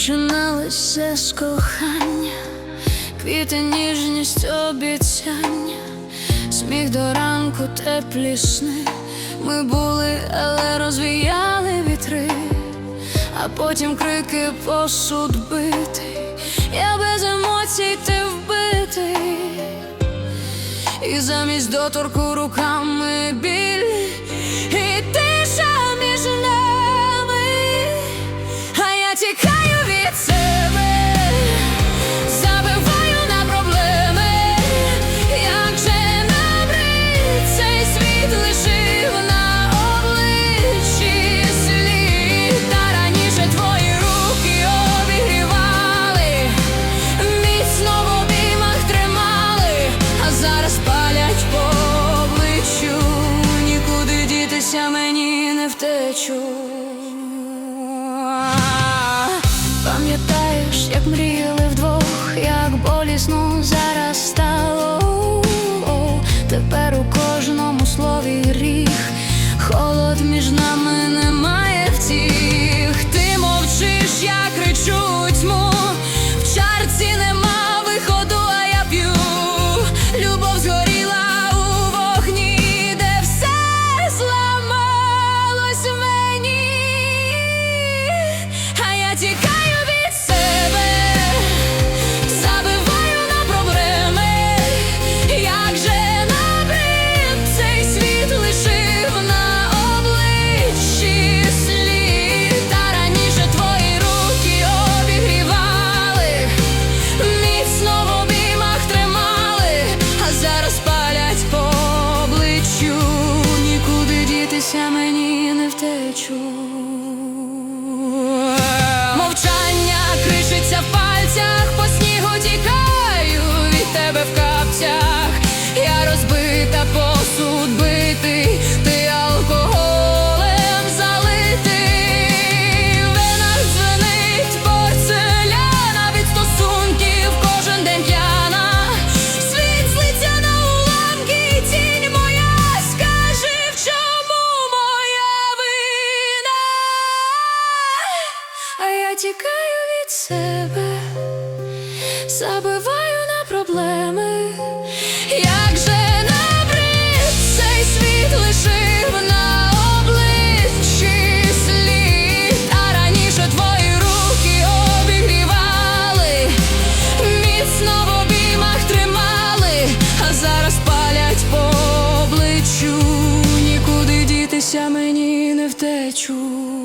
Починалося з кохання, квіти, ніжність, обіцяння, сміх до ранку, теплі сни. Ми були, але розвіяли вітри, а потім крики посуд битий. Я без емоцій, ти вбитий, і замість доторку руками біль, і тиша між нами. Не втечу. Пам'ятаєш, як мріяли тікаю від себе, забиваю на проблеми. Як же набрид цей світ лишив на обличчі слід, а раніше твої руки обігрівали, міцно в обіймах тримали, а зараз палять по обличчю, нікуди дітися мені не втечу.